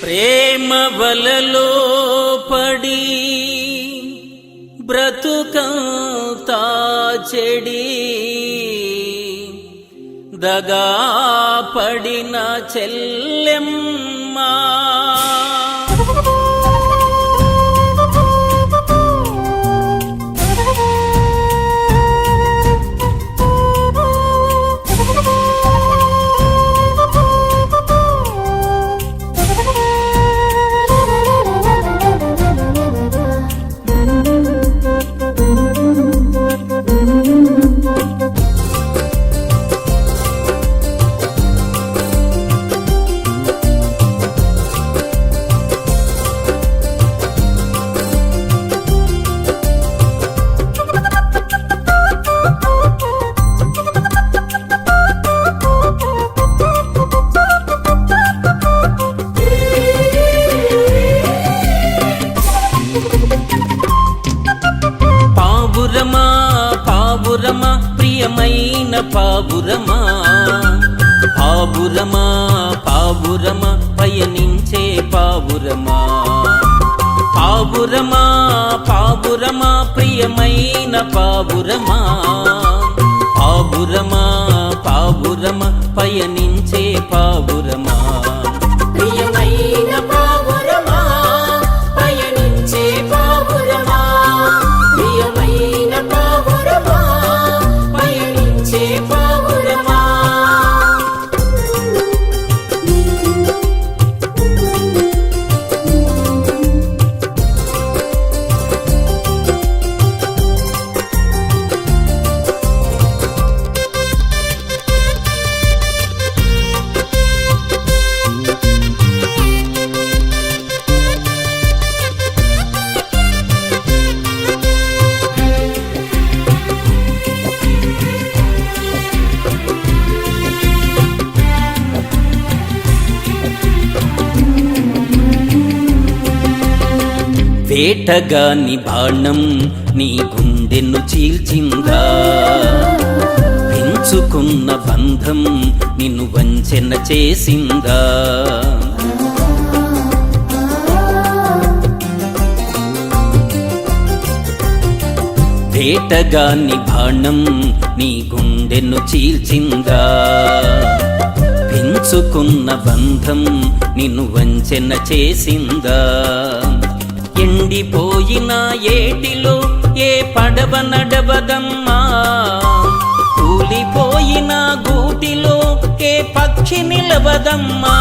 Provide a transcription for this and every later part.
ప్రేమ వలలో పడి బ్రతుకంతా చెడి దగా పడిన చెల్లెమ్మా. పావురమా పావురమా ప్రియమైన పావురమా. పావురమా పావురమా పయనించే పావురమా. పావురమా పావురమా ప్రియమైన పావురమా. పావురమా పావురమా పయనించే పావురమా. వేటగాని బాణం నీ గుండెను చీల్చిందా? పెంచుకున్న బంధం నిన్ను వంచన చేసిందా? వేటగాని బాణం నీ గుండెను చీల్చిందా? పెంచుకున్న బంధం నిన్ను వంచన చేసిందా? ఎండిపోయిన ఏటిలో ఏ పడవ నడవదమ్మా? కూలిపోయిన గూటిలో ఏ పక్షి నిలవదమ్మా?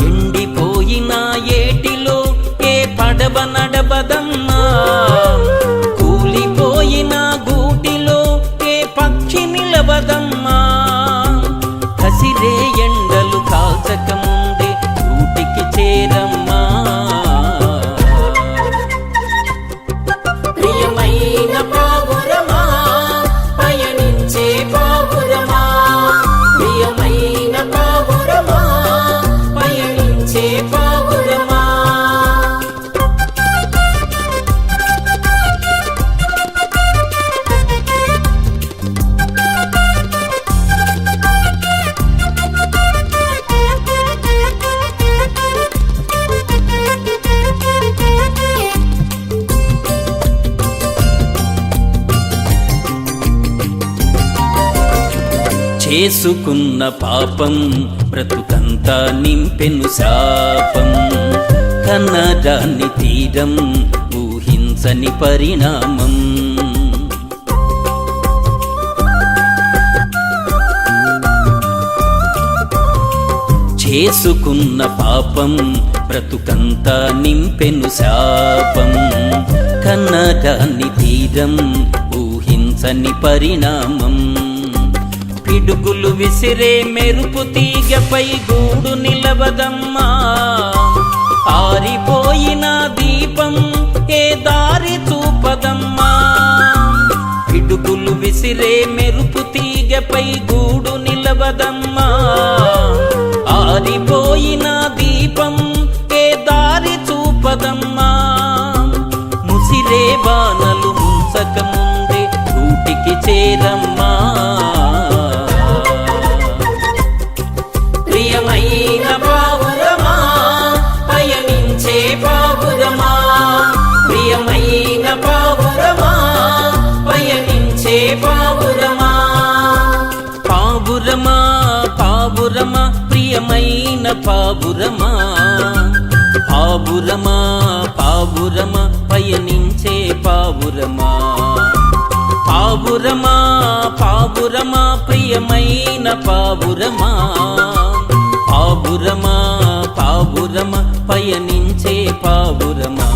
ఎండిపోయిన ఏటిలో ఏ పడవ చేసుకున్న పాపం బ్రతుకంతా నింపెను శాపం. కన్నదాన్ని తీరం ఊహించని పరిణామం. చేసుకున్న పాపం బ్రతుకంతా నింపెను శాపం. కన్నదాన్ని తీరం ఊహించని పరిణామం. పిడుగులు విసిరే మెరుపు తీగపై గూడు నిలవదమ్మా. ఆరిపోయిన దీపం ఏ దారి చూపదమ్మా. పిడుగులు విసిరే మెరుపు తీగపై గూడు నిలవదమ్మా. ఆరిపోయిన దీపం ఏ దారి చూపదమ్మా. ముసిరే బాణలు ముంచక ముందే గూటికి చేరమ్మ. ప్రియమైన పాబురమా పాబురమా పావురమా పయనించే పావురమా? పావురమా పావురమా ప్రియమైన పావురమా? పావురమా పావురమా పయనించే పావురమా?